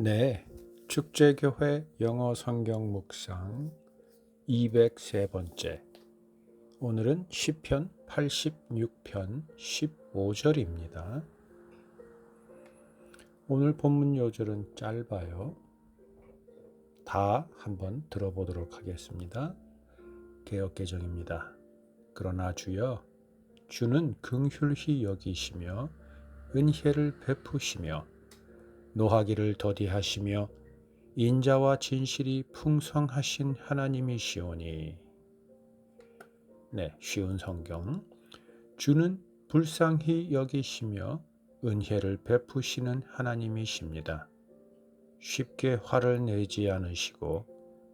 네, 축제교회 영어 성경 묵상 203번째. 오늘은 시편 86편 15절입니다. 오늘 본문 요절은 짧아요. 다 한번 들어보도록 하겠습니다. 개혁 개정입니다. 그러나 주여 주는 긍휼히 여기시며 은혜를 베푸시며 노하기를 더디하시며 인자와 진실이 풍성하신 하나님이시오니. 네, 쉬운 성경. 주는 불쌍히 여기시며 은혜를 베푸시는 하나님이십니다. 쉽게 화를 내지 않으시고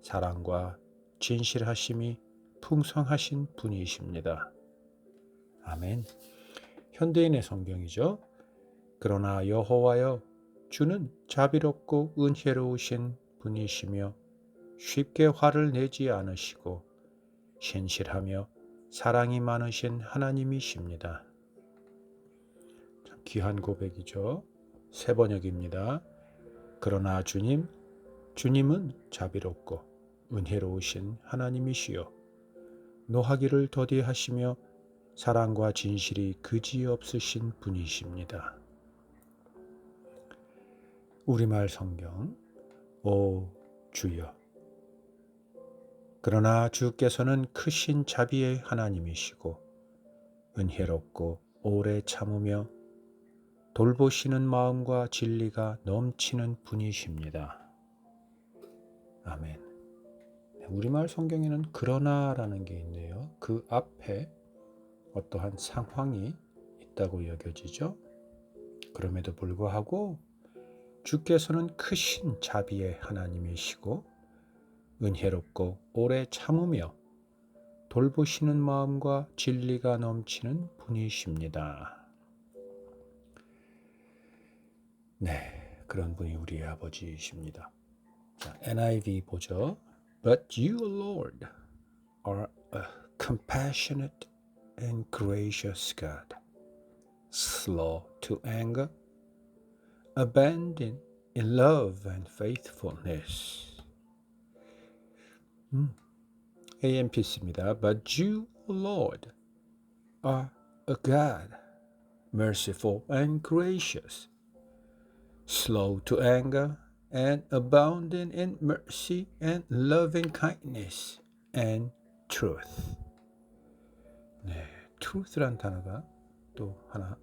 사랑과 진실하심이 풍성하신 분이십니다. 아멘. 현대인의 성경이죠. 그러나 여호와여 주는 자비롭고 은혜로우신 분이시며 쉽게 화를 내지 않으시고 신실하며 사랑이 많으신 하나님이십니다. 참 귀한 고백이죠. 세 번역입니다. 그러나 주님, 주님은 자비롭고 은혜로우신 하나님이시요. 노하기를 더디하시며 사랑과 진실이 그지없으신 분이십니다. 우리말 성경 오 주여 그러나 주께서는 크신 자비의 하나님이시고 은혜롭고 오래 참으며 돌보시는 마음과 진리가 넘치는 분이십니다. 아멘. 네, 우리말 성경에는 그러나라는 게 있네요. 그 앞에 어떠한 상황이 있다고 여겨지죠. 그럼에도 불구하고 주께서는 크신 자비의 하나님이시고 은혜롭고 오래 참으며 돌보시는 마음과 진리가 넘치는 분이십니다. 네, 그런 분이 우리 아버지이십니다. 자, NIV 보죠. But you, Lord, are a compassionate and gracious God, slow to anger abandoned in love and faithfulness. 음, AMPC입니다. But you, Lord, are a God, merciful and gracious, slow to anger and abounding in mercy and loving kindness and truth. 네, truth란 단어가 또 하나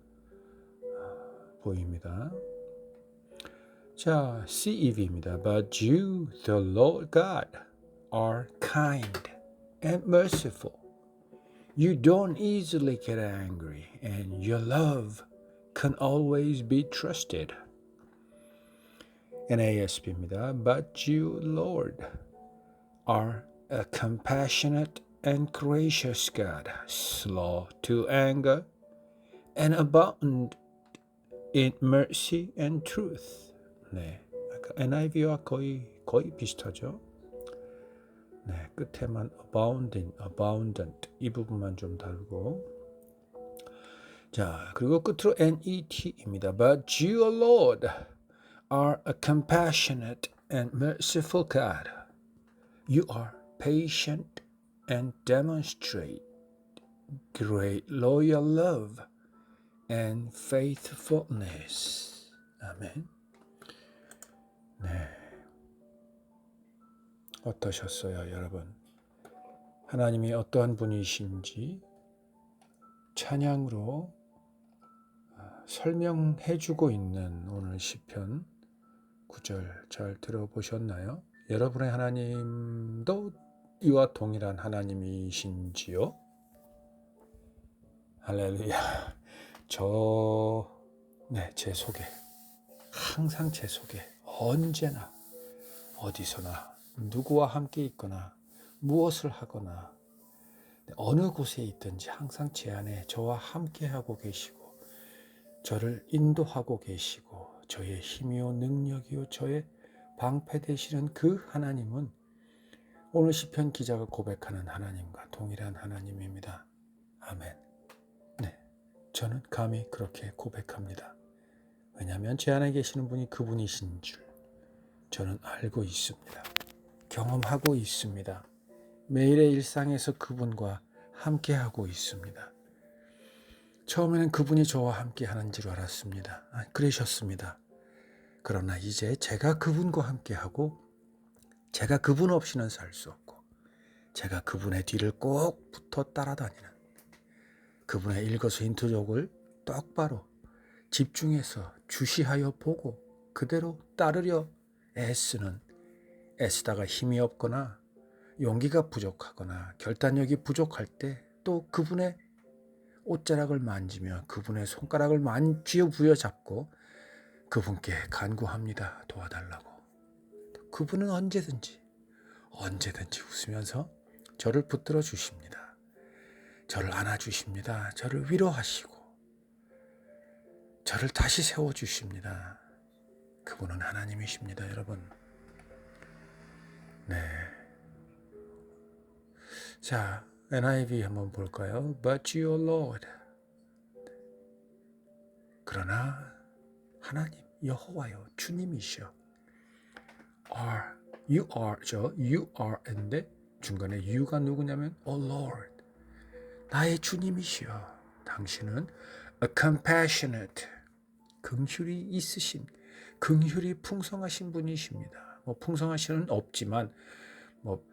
보입니다. 자, CEV입니다. But you, the Lord God, are kind and merciful. You don't easily get angry, and your love can always be trusted. NASB입니다. But you, Lord, are a compassionate and gracious God, slow to anger, and abound in mercy and truth. 네, NIV와 거의 거의 비슷하죠. 네, 끝에만 abounding, abundant 이 부분만 좀 다르고. 자, 그리고 끝으로 NET입니다. But you, Lord, are a compassionate and merciful God. You are patient and demonstrate great loyal love and faithfulness. 아멘. 네. 어떠셨어요, 여러분? 하나님이 어떠한 분이신지 찬양으로 아, 설명해 주고 있는 오늘 시편 9절 잘 들어보셨나요? 여러분의 하나님도 이와 동일한 하나님이신지요? 할렐루야. 저, 네, 제 속에, 항상 제 속에, 언제나, 어디서나, 누구와 함께 있거나, 무엇을 하거나, 어느 곳에 있든지 항상 제 안에 저와 함께 하고 계시고, 저를 인도하고 계시고, 저의 힘이요, 능력이요, 저의 방패 되시는 그 하나님은 오늘 시편 기자가 고백하는 하나님과 동일한 하나님입니다. 아멘. 네. 저는 감히 그렇게 고백합니다. 왜냐하면 제 안에 계시는 분이 그분이신 줄 저는 알고 있습니다. 경험하고 있습니다. 매일의 일상에서 그분과 함께하고 있습니다. 처음에는 그분이 저와 함께 하는 줄 알았습니다. 아, 그러셨습니다. 그러나 이제 제가 그분과 함께하고 제가 그분 없이는 살 수 없고 제가 그분의 뒤를 꼭 붙어 따라다니는 그분의 일거수인투족을 똑바로 집중해서 주시하여 보고 그대로 따르려 애쓰는 애쓰다가 힘이 없거나 용기가 부족하거나 결단력이 부족할 때 또 그분의 옷자락을 만지며 그분의 손가락을 만 쥐어 부여잡고 그분께 간구합니다. 도와달라고. 그분은 언제든지 언제든지 웃으면서 저를 붙들어 주십니다. 저를 안아 주십니다. 저를 위로하시고 저를 다시 세워 주십니다. 그분은 하나님이십니다, 여러분. 네. 자, NIV 한번 볼까요? But your Lord. 그러나 하나님, 여호와요, 주님이시여. are, you are죠. you are인데 중간에 you가 누구냐면 oh Lord. 나의 주님이시여. 당신은 a compassionate, 긍휼이 있으신, 긍휼이 풍성하신 분이십니다. 뭐 풍성하시는 없지만 뭐,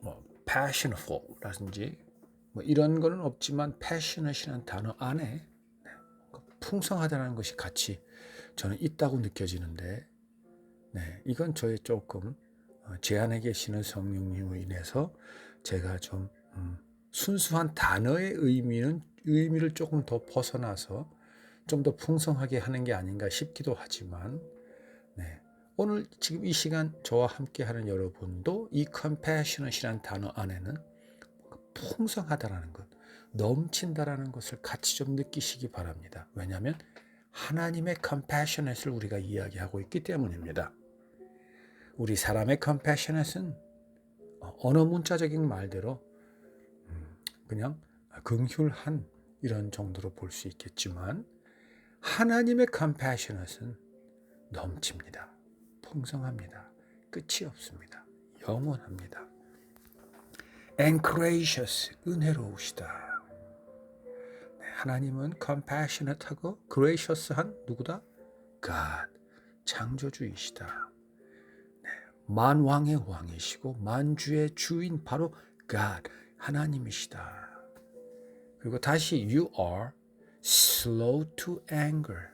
뭐 passionateful라든지 뭐 이런 거는 없지만 passionat이라는 단어 안에 풍성하다는 것이 같이 저는 있다고 느껴지는데 네, 이건 저의 조금 어, 제 안에 계시는 성령님으로 인해서 제가 좀 음, 순수한 단어의 의미는 의미를 조금 더 벗어나서 좀 더 풍성하게 하는 게 아닌가 싶기도 하지만 네, 오늘 지금 이 시간 저와 함께 하는 여러분도 이 compassionate이라는 단어 안에는 풍성하다라는 것, 넘친다라는 것을 같이 좀 느끼시기 바랍니다. 왜냐하면 하나님의 compassionate을 우리가 이야기하고 있기 때문입니다. 우리 사람의 compassionate은 언어 문자적인 말대로 음, 그냥 긍휼한 이런 정도로 볼 수 있겠지만 하나님의 compassionate은 넘칩니다. 풍성합니다. 끝이 없습니다. 영원합니다. and gracious 은혜로우시다. 네, 하나님은 compassionate하고 gracious한 누구다? God 창조주이시다. 네, 만왕의 왕이시고 만주의 주인 바로 God 하나님이시다. 그리고 다시 you are slow to anger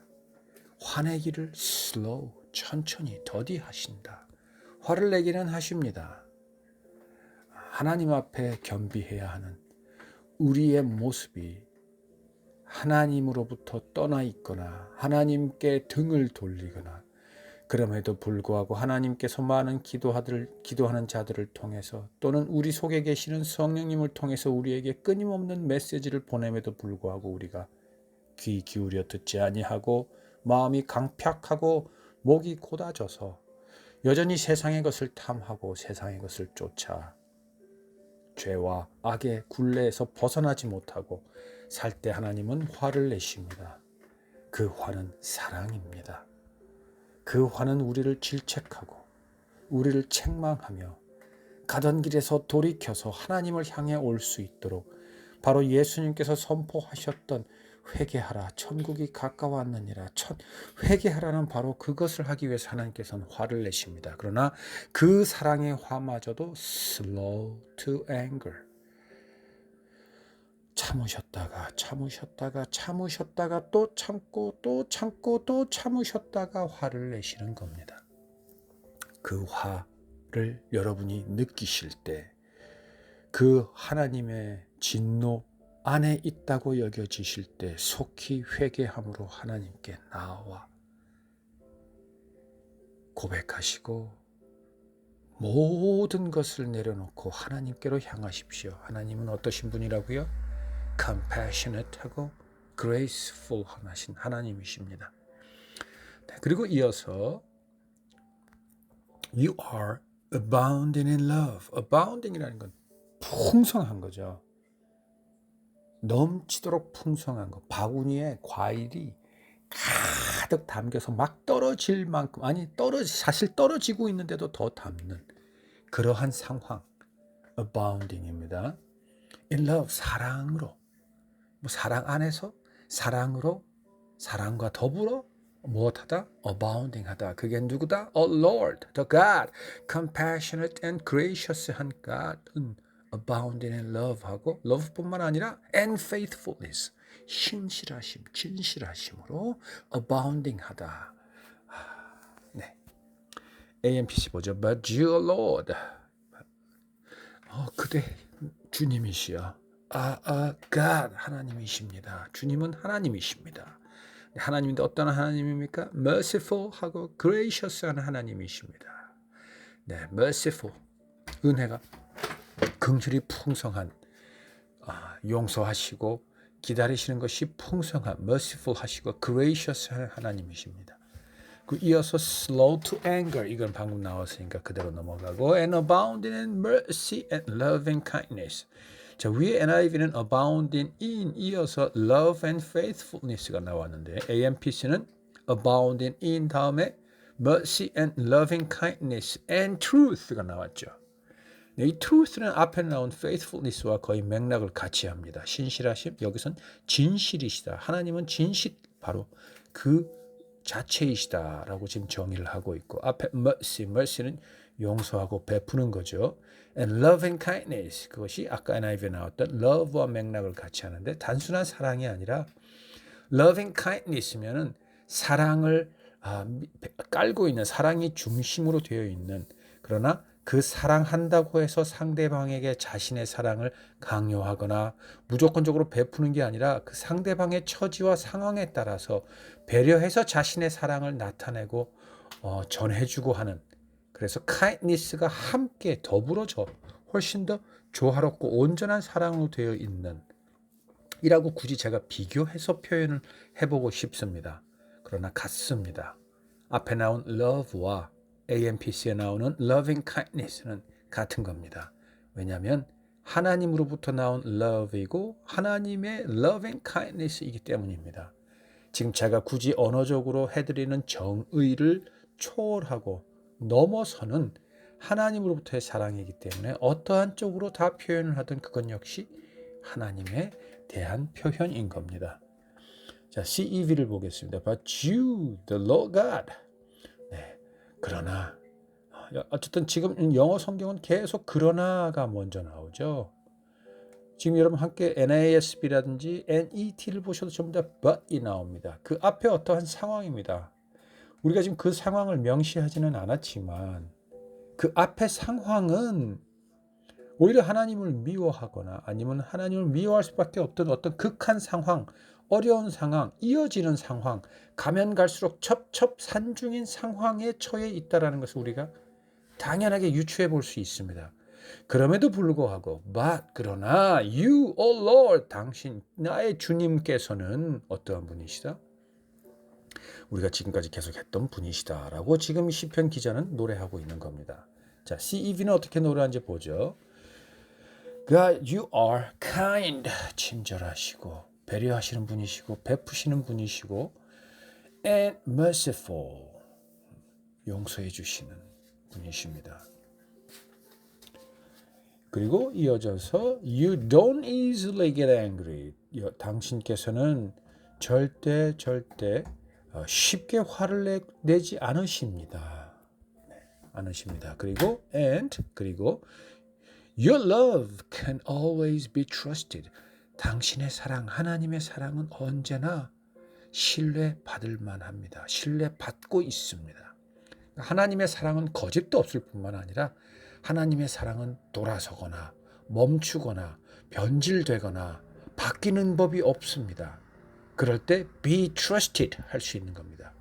화내기를 slow 천천히 더디하신다. 화를 내기는 하십니다. 하나님 앞에 겸비해야 하는 우리의 모습이 하나님으로부터 떠나 있거나 하나님께 등을 돌리거나 그럼에도 불구하고 하나님께서 많은 기도하들, 기도하는 자들을 통해서 또는 우리 속에 계시는 성령님을 통해서 우리에게 끊임없는 메시지를 보냄에도 불구하고 우리가 귀 기울여 듣지 아니하고 마음이 강팍하고 목이 고다져서 여전히 세상의 것을 탐하고 세상의 것을 쫓아 죄와 악의 굴레에서 벗어나지 못하고 살 때 하나님은 화를 내십니다. 그 화는 사랑입니다. 그 화는 우리를 질책하고 우리를 책망하며 가던 길에서 돌이켜서 하나님을 향해 올 수 있도록 바로 예수님께서 선포하셨던 회개하라 천국이 가까웠느니라 첫 회개하라는 바로 그것을 하기 위해서 하나님께서는 화를 내십니다. 그러나 그 사랑의 화마저도 slow to anger 참으셨다가 참으셨다가 참으셨다가 또 참고 또 참고 또 참으셨다가 화를 내시는 겁니다. 그 화를 여러분이 느끼실 때 그 하나님의 진노 안에 있다고 여겨지실 때 속히 회개함으로 하나님께 나와 고백하시고 모든 것을 내려놓고 하나님께로 향하십시오. 하나님은 어떠신 분이라고요? compassionate하고 graceful 하신 하나님이십니다. 네, 그리고 이어서 you are abounding in love. abounding이라는 건 풍성한 거죠. 넘치도록 풍성한 것. 바구니에 과일이 가득 담겨서 막 떨어질 만큼 아니 떨어 사실 떨어지고 있는데도 더 담는 그러한 상황. abounding입니다. in love 사랑으로. 뭐 사랑 안에서 사랑으로 사랑과 더불어 무엇하다? abounding하다. 그게 누구다? a Lord the God. compassionate and gracious 한 God은 abounding in love하고 love뿐만 아니라 and faithfulness 신실하심 진실하심으로 abounding하다 네 AMPC 보죠 but you Lord 어 그대 주님이시여 아, 아, God 하나님이십니다. 주님은 하나님이십니다. 하나님인데 어떤 하나님입니까? merciful 하고 gracious한 하나님이십니다. 네, merciful 은혜가 긍휼이 풍성한 아, 용서하시고 기다리시는 것이 풍성한 merciful 하시고 gracious한 하나님이십니다. 그 이어서 slow to anger 이건 방금 나왔으니까 그대로 넘어가고 and abounding in mercy and loving kindness. 자 위에 NIV는 abounding in 이어서 love and faithfulness가 나왔는데 AMPC는 abounding in 다음에 mercy and loving kindness and truth가 나왔죠. 네, 이 truth는 앞에 나온 faithfulness와 거의 맥락을 같이 합니다. 신실하심 여기선 진실이시다. 하나님은 진실 바로 그 자체이시다라고 지금 정의를 하고 있고 앞에 mercy, mercy는 용서하고 베푸는 거죠. And love and kindness 그것이 아까 NIV에 나왔던 love와 맥락을 같이 하는데 단순한 사랑이 아니라 love and kindness면은 사랑을 아, 깔고 있는 사랑이 중심으로 되어 있는 그러나 그 사랑한다고 해서 상대방에게 자신의 사랑을 강요하거나 무조건적으로 베푸는 게 아니라 그 상대방의 처지와 상황에 따라서 배려해서 자신의 사랑을 나타내고 어, 전해주고 하는 그래서 kindness가 함께 더불어져 훨씬 더 조화롭고 온전한 사랑으로 되어 있는 이라고 굳이 제가 비교해서 표현을 해보고 싶습니다. 그러나 같습니다. 앞에 나온 love와 AMPC에 나오는 loving kindness는 같은 겁니다. 왜냐하면 하나님으로부터 나온 love이고 하나님의 loving kindness이기 때문입니다. 지금 제가 굳이 언어적으로 해드리는 정의를 초월하고 넘어서는 하나님으로부터의 사랑이기 때문에 어떠한 쪽으로 다 표현을 하든 그건 역시 하나님에 대한 표현인 겁니다. 자, CEV를 보겠습니다. But you, the Lord God. 네, 그러나 어쨌든 지금 영어 성경은 계속 그러나가 먼저 나오죠. 지금 여러분 함께 NASB라든지 NET를 보셔도 전부 다 but이 나옵니다. 그 앞에 어떠한 상황입니다. 우리가 지금 그 상황을 명시하지는 않았지만 그 앞에 상황은 오히려 하나님을 미워하거나 아니면 하나님을 미워할 수밖에 없던 어떤 극한 상황, 어려운 상황, 이어지는 상황, 가면 갈수록 첩첩산중인 상황에 처해 있다라는 것을 우리가 당연하게 유추해 볼 수 있습니다. 그럼에도 불구하고, but 그러나 you, O Lord, 당신 나의 주님께서는 어떠한 분이시다? 우리가 지금까지 계속 했던 분이시다라고 지금 시편 기자는 노래하고 있는 겁니다. 자, CEV는 어떻게 노래하는지 보죠. God, you are kind. 친절하시고 배려하시는 분이시고 베푸시는 분이시고 and merciful. 용서해 주시는 분이십니다. 그리고 이어져서 you don't easily get angry. 당신께서는 절대 절대 어, 쉽게 화를 내, 지 않으십니다. 네, 않으십니다. 그리고 and 그리고 your love can always be trusted. 당신의 사랑, 하나님의 사랑은 언제나 신뢰 받을 만 합니다. 신뢰 받고 있습니다. 하나님의 사랑은 거짓도 없을 뿐만 아니라 하나님의 사랑은 돌아서거나 멈추거나 변질되거나 바뀌는 법이 없습니다. 그럴 때 be trusted 할 수 있는 겁니다.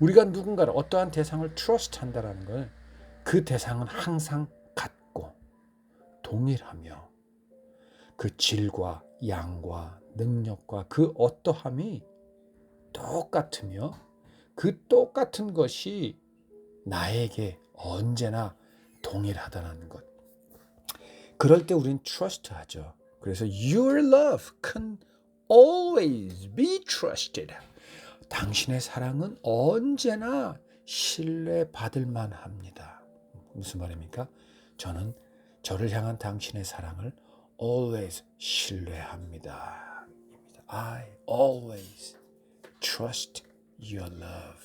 우리가 누군가를 어떠한 대상을 trust 한다라는 건그 대상은 항상 같고 동일하며 그 질과 양과 능력과 그 어떠함이 똑같으며 그 똑같은 것이 나에게 언제나 동일하다는 것. 그럴 때 우린 trust 하죠. 그래서 your love can always be trusted. 당신의 사랑은 언제나 신뢰받을 만합니다. 무슨 말입니까? 저는 저를 향한 당신의 사랑을 always 신뢰합니다. I always trust your love.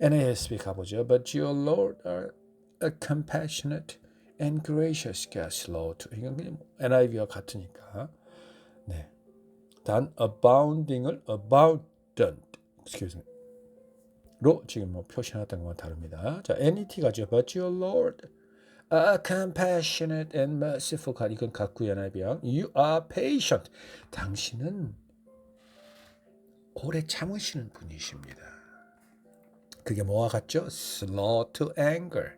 NASB 가보죠. But your Lord are a compassionate and gracious God, slow to. 이건 그냥 NIV와 같으니까. 네. 단 abounding을 abundant, excuse me. 로 지금 뭐 표시해놨던 것과 다릅니다. 자, NET 가죠. But your Lord, a compassionate and merciful. 이건 같고요, NIV랑. You are patient. 당신은 오래 참으시는 분이십니다. 그게 뭐와 같죠? Slow to anger.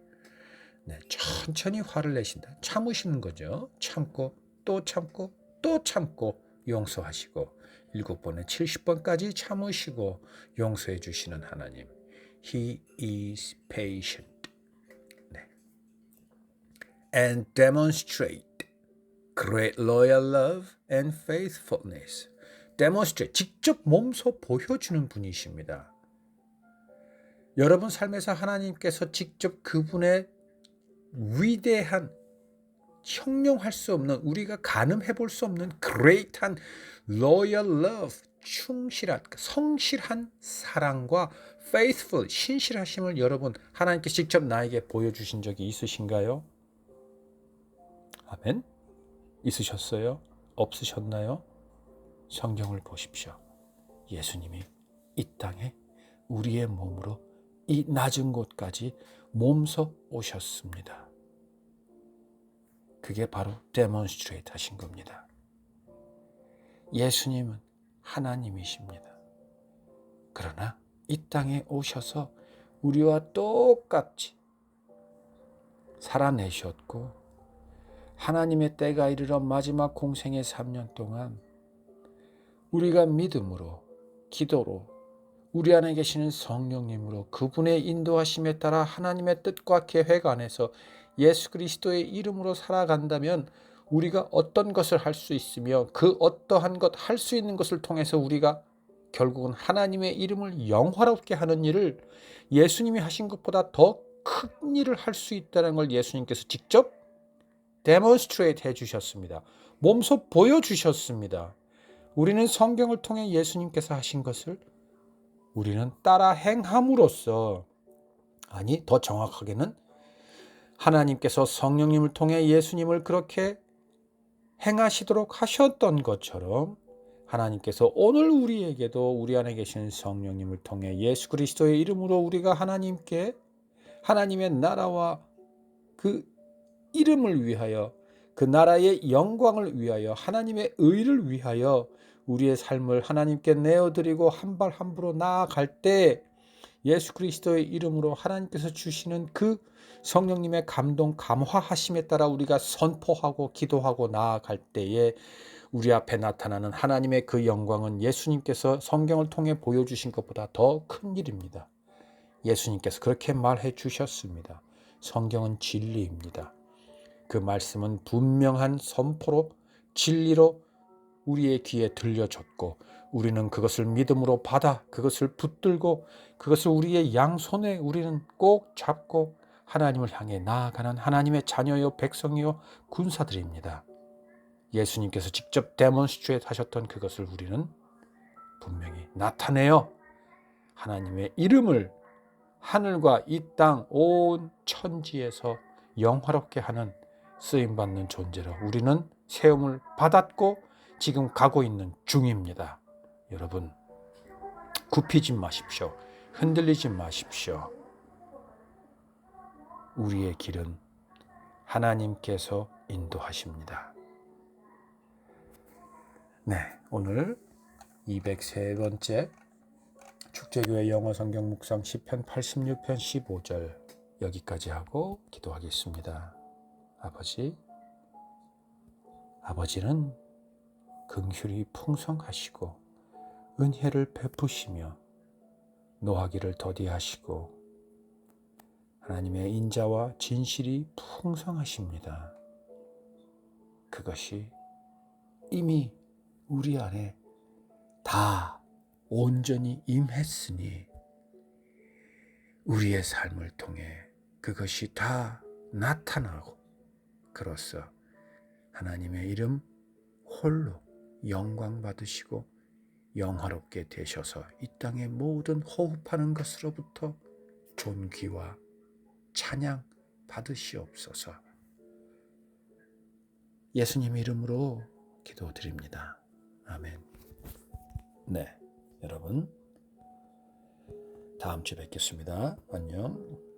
네, 천천히 화를 내신다. 참으시는 거죠. 참고 또 참고 또 참고 용서하시고 일곱 번에 70번까지 참으시고 용서해 주시는 하나님. He is patient. 네. And demonstrate great loyal love and faithfulness. demonstrate 직접 몸소 보여주는 분이십니다. 여러분 삶에서 하나님께서 직접 그분의 위대한 형용할 수 없는 우리가 가늠해 볼 수 없는 great한 loyal love 충실한 성실한 사랑과 faithful 신실하심을 여러분 하나님께 직접 나에게 보여주신 적이 있으신가요? 아멘. 있으셨어요? 없으셨나요? 성경을 보십시오. 예수님이 이 땅에 우리의 몸으로 이 낮은 곳까지 몸서 오셨습니다. 그게 바로 데몬스트레이트 하신 겁니다. 예수님은 하나님이십니다. 그러나 이 땅에 오셔서 우리와 똑같이 살아내셨고 하나님의 때가 이르러 마지막 공생의 3년 동안 우리가 믿음으로 기도로 우리 안에 계시는 성령님으로 그분의 인도하심에 따라 하나님의 뜻과 계획 안에서 예수 그리스도의 이름으로 살아간다면 우리가 어떤 것을 할 수 있으며 그 어떠한 것 할 수 있는 것을 통해서 우리가 결국은 하나님의 이름을 영화롭게 하는 일을 예수님이 하신 것보다 더 큰 일을 할 수 있다는 걸 예수님께서 직접 데몬스트레이트 해 주셨습니다. 몸소 보여 주셨습니다. 우리는 성경을 통해 예수님께서 하신 것을 우리는 따라 행함으로써 아니 더 정확하게는 하나님께서 성령님을 통해 예수님을 그렇게 행하시도록 하셨던 것처럼 하나님께서 오늘 우리에게도 우리 안에 계신 성령님을 통해 예수 그리스도의 이름으로 우리가 하나님께 하나님의 나라와 그 이름을 위하여 그 나라의 영광을 위하여 하나님의 의를 위하여 우리의 삶을 하나님께 내어드리고 한발한 발로 나아갈 때 예수 그리스도의 이름으로 하나님께서 주시는 그 성령님의 감동 감화하심에 따라 우리가 선포하고 기도하고 나아갈 때에 우리 앞에 나타나는 하나님의 그 영광은 예수님께서 성경을 통해 보여주신 것보다 더 큰 일입니다. 예수님께서 그렇게 말해 주셨습니다. 성경은 진리입니다. 그 말씀은 분명한 선포로 진리로 우리의 귀에 들려졌고 우리는 그것을 믿음으로 받아 그것을 붙들고 그것을 우리의 양손에 우리는 꼭 잡고 하나님을 향해 나아가는 하나님의 자녀요 백성이요 군사들입니다. 예수님께서 직접 데몬스트레이트 하셨던 그것을 우리는 분명히 나타내어 하나님의 이름을 하늘과 이 땅 온 천지에서 영화롭게 하는 쓰임 받는 존재로 우리는 세움을 받았고 지금 가고 있는 중입니다. 여러분 굽히지 마십시오. 흔들리지 마십시오. 우리의 길은 하나님께서 인도하십니다. 네, 오늘 203번째 축제교회 영어 성경 묵상 10편 86편 15절 여기까지 하고 기도하겠습니다. 아버지, 아버지는 긍휼이 풍성하시고 은혜를 베푸시며 노하기를 더디하시고 하나님의 인자와 진실이 풍성하십니다. 그것이 이미 우리 안에 다 온전히 임했으니 우리의 삶을 통해 그것이 다 나타나고 그로써 하나님의 이름 홀로 영광 받으시고 영화롭게 되셔서 이 땅의 모든 호흡하는 것으로부터 존귀와 찬양 받으시옵소서. 예수님 이름으로 기도드립니다. 아멘. 네, 여러분 다음 주에 뵙겠습니다. 안녕.